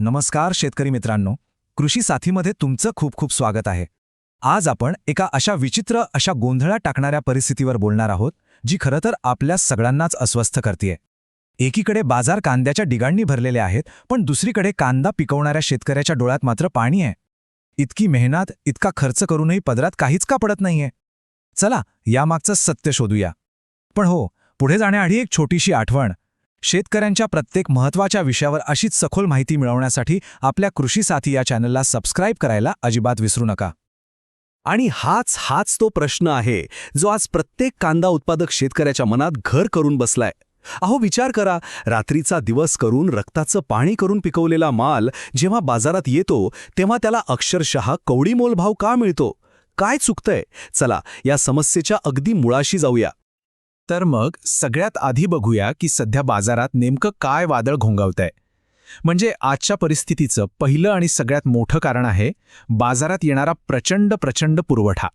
नमस्कार शेतकरी मित्रांनो कृषी साथीमध्ये तुमचं खूप खूप स्वागत आहे. आज आपण एका अशा विचित्र अशा गोंधळात टाकणाऱ्या परिस्थितीवर बोलणार आहोत जी खरं तर आपल्या सगळ्यांनाच अस्वस्थ करते एकीकडे बाजार कांद्याच्या डिगांनी भरलेले आहेत पण दुसरीकडे कांदा पिकवणाऱ्या शेतकऱ्याच्या डोळ्यात मात्र पाणी आहे. इतकी मेहनत इतका खर्च करूनही पदरात काहीच का पडत नाहीये? चला यामागचं सत्य शोधूया. पण हो पुढे जाण्याआधी एक छोटीशी आठवण. शेतकऱ्यांच्या प्रत्येक महत्त्वाच्या विषयावर अशीच सखोल माहिती मिळवण्यासाठी आपल्या कृषी साथी या चॅनलला सबस्क्राईब करायला अजिबात विसरू नका. आणि हाच हाच तो प्रश्न आहे जो आज प्रत्येक कांदा उत्पादक शेतकऱ्याच्या मनात घर करून बसलाय. अहो विचार करा रात्रीचा दिवस करून रक्ताचं पाणी करून पिकवलेला माल जेव्हा बाजारात येतो तेव्हा त्याला अक्षरशः कवडी मोलभाव का मिळतो? काय चुकतंय? चला या समस्येच्या अगदी मुळाशी जाऊया. तर मग सगळ्यात आधी बघूया की सध्या बाजारात नेमकं काय वादळ घोंगावतंय. म्हणजे आजच्या परिस्थितीचं पहिलं आणि सगळ्यात मोठं कारण आहे बाजारात येणारा प्रचंड प्रचंड पुरवठा.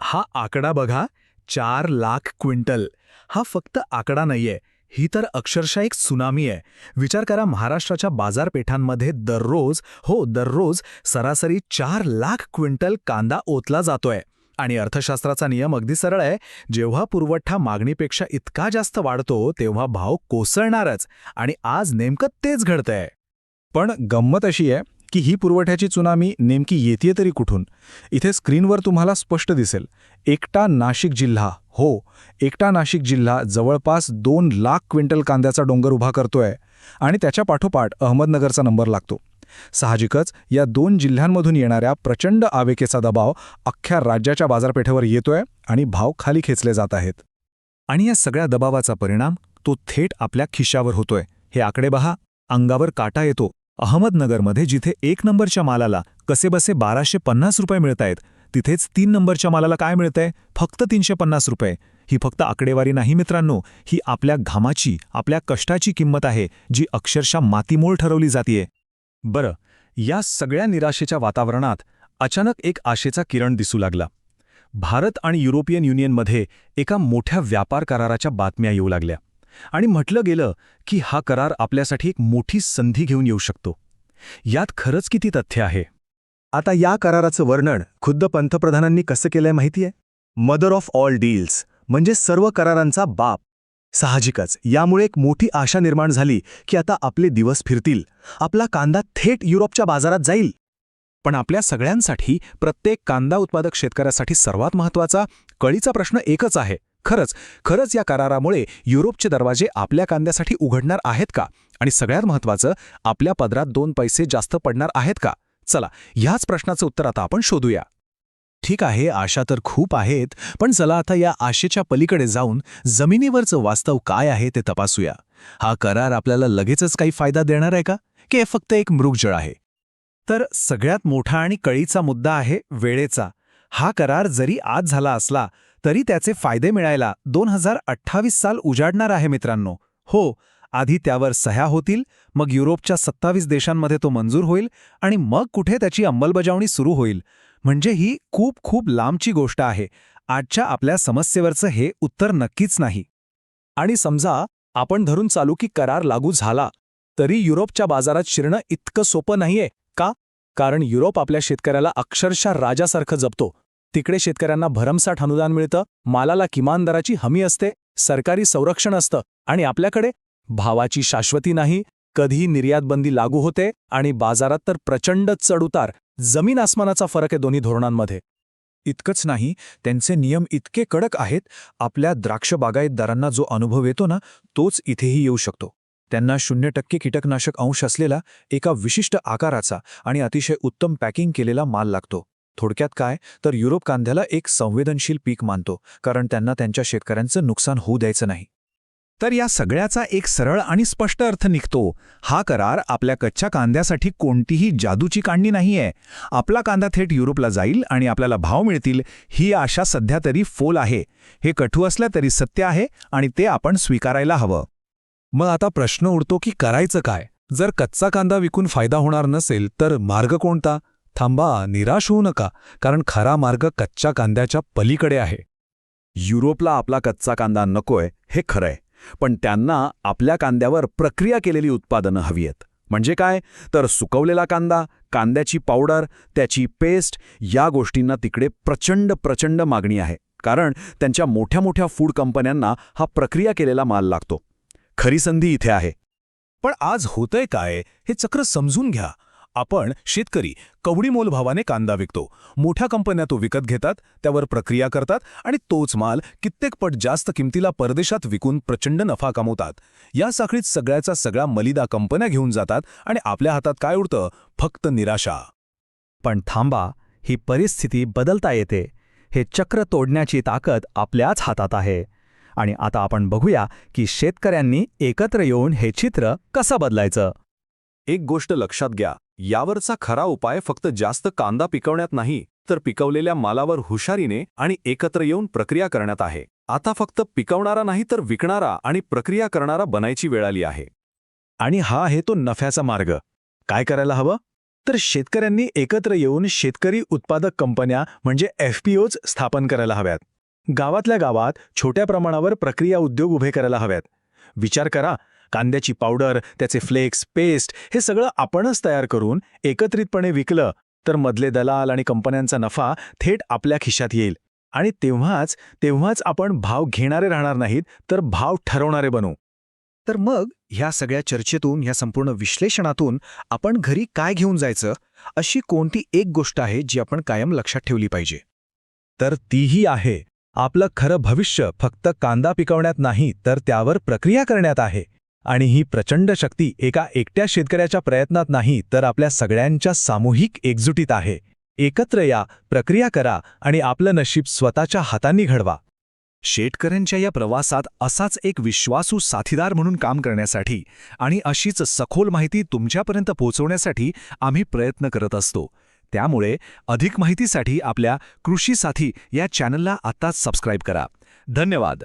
हा आकडा बघा चार लाख क्विंटल. हा फक्त आकडा नाहीये ही तर अक्षरशः एक सुनामी आहे. विचार करा महाराष्ट्राच्या बाजारपेठांमध्ये दररोज हो दररोज सरासरी चार लाख क्विंटल कांदा ओतला जातोय. आणि अर्थशास्त्राचा नियम अगदी सरळ आहे. जेव्हा पुरवठा मागणीपेक्षा इतका जास्त वाढतो तेव्हा भाव कोसळणारच आणि आज नेमकं तेच घडतंय. पण गंमत अशी आहे की ही पुरवठ्याची चुनामी नेमकी येते तरी कुठून? इथे स्क्रीनवर तुम्हाला स्पष्ट दिसेल. एकटा नाशिक जिल्हा. हो एकटा नाशिक जिल्हा जवळपास दोन लाख क्विंटल कांद्याचा डोंगर उभा करतोय आणि त्याच्या पाठोपाठ अहमदनगरचा नंबर लागतो. साहजिकच या दोन जिल्ह्यांमधून येणाऱ्या प्रचंड आवेकेचा दबाव अख्ख्या राज्याच्या बाजारपेठेवर येतोय आणि भाव खाली खेचले जात आहेत. आणि या सगळ्या दबावाचा परिणाम तो थेट आपल्या खिशावर होतोय. हे आकडे बहा अंगावर काटा येतो. अहमदनगरमध्ये जिथे एक नंबरच्या मालाला कसेबसे बाराशे पन्नास रुपये मिळतायत तिथेच तीन नंबरच्या मालाला काय मिळतंय? फक्त तीनशे पन्नास रुपये. ही फक्त आकडेवारी नाही मित्रांनो. ही आपल्या घामाची आपल्या कष्टाची किंमत आहे जी अक्षरशः मातीमोल ठरवली जातीये. बरं या सगळ्या निराशेच्या वातावरणात अचानक एक आशेचा किरण दिसू लागला. भारत आणि युरोपियन युनियनमध्ये एका मोठ्या व्यापार कराराच्या बातम्या येऊ लागल्या आणि म्हटलं गेलं की हा करार आपल्यासाठी एक मोठी संधी घेऊन येऊ शकतो. यात खरंच किती तथ्य आहे? आता या कराराचं वर्णन खुद्द पंतप्रधानांनी कसं केलंय माहितीये? मदर ऑफ ऑल डील्स म्हणजे सर्व करारांचा बाप. साहजिकच. यामुळे एक मोठी आशा निर्माण झाली की आता आपले दिवस फिरतील. आपला कांदा थेट युरोपच्या बाजारात जाईल. पण आपल्या सगळ्यांसाठी प्रत्येक कांदा उत्पादक शेतकऱ्यासाठी सर्वात महत्त्वाचा कळीचा प्रश्न एकच आहे. खरंच खरंच या करारामुळे युरोपचे दरवाजे आपल्या कांद्यासाठी उघडणार आहेत का? आणि सगळ्यात महत्त्वाचं आपल्या पदरात दोन पैसे जास्त पडणार आहेत का? चला ह्याच प्रश्नाचं उत्तर आता आपण शोधूया. ठीक आहे आशा तर खूप आहेत पण चला आता या आशेच्या पलीकडे जाऊन जमिनीवरचं वास्तव काय आहे ते तपासूया. हा करार आपल्याला लगेचच काही फायदा देणार आहे का? की हे फक्त एक मृगजळ आहे? तर सगळ्यात मोठा आणि कळीचा मुद्दा आहे वेळेचा. हा करार जरी आज झाला असला तरी त्याचे फायदे मिळायला दोन हजार अठ्ठावीस साल उजाडणार आहे मित्रांनो. हो आधी त्यावर सह्या होतील मग युरोपच्या सत्तावीस देशांमध्ये तो मंजूर होईल आणि मग कुठे त्याची अंमलबजावणी सुरू होईल. म्हणजे ही खूप खूप लांबची गोष्ट आहे. आजच्या आपल्या समस्येवरचं हे उत्तर नक्कीच नाही. आणि समजा आपण धरून चालू की करार लागू झाला तरी युरोपच्या बाजारात शिरणं इतकं सोपं नाहीये का? कारण युरोप आपल्या शेतकऱ्याला अक्षरशः राजासारखं जपतो. तिकडे शेतकऱ्यांना भरमसाठ अनुदान मिळतं मालाला किमान दराची हमी असते सरकारी संरक्षण असतं आणि आपल्याकडे भावाची शाश्वती नाही कधी निर्यातबंदी लागू होते आणि बाजारात तर प्रचंड चढउतार जमीन आसमानाचा फरक आहे दोन्ही धोरणांमध्ये. इतकंच नाही त्यांचे नियम इतके कडक आहेत आपल्या द्राक्ष बागायतदारांना जो अनुभव येतो ना तोच इथेही येऊ शकतो. त्यांना शून्य टक्के कीटकनाशक अंश असलेला एका विशिष्ट आकाराचा आणि अतिशय उत्तम पॅकिंग केलेला माल लागतो. थोडक्यात काय तर युरोप कांद्याला एक संवेदनशील पीक मानतो कारण त्यांना त्यांच्या शेतकऱ्यांचं नुकसान होऊ द्यायचं नाही. तर या सगळ्याचा एक सरळ आणि स्पष्ट अर्थ निघतो. हा करार आपल्या कच्च्या कांद्यासाठी कोणतीही जादूची काढणी नाहीये. आपला कांदा थेट युरोपला जाईल आणि आपल्याला भाव मिळतील ही आशा सध्या तरी फोल आहे. हे कठू असल्या तरी सत्य आहे आणि ते आपण स्वीकारायला हवं. मग आता प्रश्न उडतो की करायचं काय? जर कच्चा कांदा विकून फायदा होणार नसेल तर मार्ग कोणता? थांबा निराश होऊ नका कारण खरा मार्ग कच्च्या कांद्याच्या पलीकडे आहे. युरोपला आपला कच्चा कांदा नकोय हे खरंय. पण त्यांना आपल्या कांद्यावर प्रक्रिया केलेली उत्पादनं हवी आहेत. म्हणजे काय? तर सुकवलेला कांदा कांद्याची पावडर त्याची पेस्ट या गोष्टींना तिकडे प्रचंड प्रचंड मागणी आहे. कारण त्यांच्या मोठ्या मोठ्या फूड कंपन्यांना हा प्रक्रिया केलेला माल लागतो. खरी संधी इथे आहे. पण आज होतंय काय हे चक्र समजून घ्या. आपण शेतकरी कवडी मोलभावाने कांदा विकतो. मोठ्या कंपन्या तो विकत घेतात त्यावर प्रक्रिया करतात आणि तोच माल कित्येक पट जास्त किमतीला परदेशात विकून प्रचंड नफा कमवतात. या साखळीत सगळ्याचा सगळा मलिदा कंपन्या घेऊन जातात आणि आपल्या हातात काय उरतं? फक्त निराशा. पण थांबा ही परिस्थिती बदलता येते. हे चक्र तोडण्याची ताकद आपल्याच हातात आहे. आणि आता आपण बघूया की शेतकऱ्यांनी एकत्र येऊन हे चित्र कसं बदलायचं. एक गोष्ट लक्षात घ्या यावरचा खरा उपाय फक्त जास्त कांदा पिकवण्यात नाही तर पिकवलेल्या मालावर हुशारीने आणि एकत्र येऊन प्रक्रिया करण्यात आहे. आता फक्त पिकवणारा नाही तर विकणारा आणि प्रक्रिया करणारा बनायची वेळ आली आहे. आणि हा आहे तो नफ्याचा मार्ग. काय करायला हवं? तर शेतकऱ्यांनी एकत्र येऊन शेतकरी उत्पादक कंपन्या म्हणजे एफ पी स्थापन करायला हव्यात. गावातल्या गावात छोट्या प्रमाणावर प्रक्रिया उद्योग उभे करायला हव्यात. विचार करा कांद्याची पावडर त्याचे फ्लेक्स पेस्ट हे सगळं आपणच तयार करून एकत्रितपणे विकलं तर मधले दलाल आणि कंपन्यांचा नफा थेट आपल्या खिशात येईल. आणि तेव्हाच तेव्हाच आपण भाव घेणारे राहणार नाहीत तर भाव ठरवणारे बनू. तर मग ह्या सगळ्या चर्चेतून ह्या संपूर्ण विश्लेषणातून आपण घरी काय घेऊन जायचं अशी कोणती एक गोष्ट आहे जी आपण कायम लक्षात ठेवली पाहिजे? तर तीही आहे. आपलं खरं भविष्य फक्त कांदा पिकवण्यात नाही तर त्यावर प्रक्रिया करण्यात आहे. आणि ही प्रचंड शक्ती एका एकट्या शेतकऱ्याच्या प्रयत्नात नाही तर आपल्या सगळ्यांच्या सामूहिक एकजुटीत आहे. एकत्र या प्रक्रिया करा आणि आपलं नशीब स्वतःच्या हातांनी घडवा. शेतकऱ्यांच्या या प्रवासात असाच एक विश्वासू साथीदार म्हणून काम करण्यासाठी आणि अशीच सखोल माहिती तुमच्यापर्यंत पोहोचवण्यासाठी आम्ही प्रयत्न करत असतो. त्यामुळे अधिक माहितीसाठी आपल्या कृषी साथी या चॅनलला आत्ताच सबस्क्राईब करा. धन्यवाद!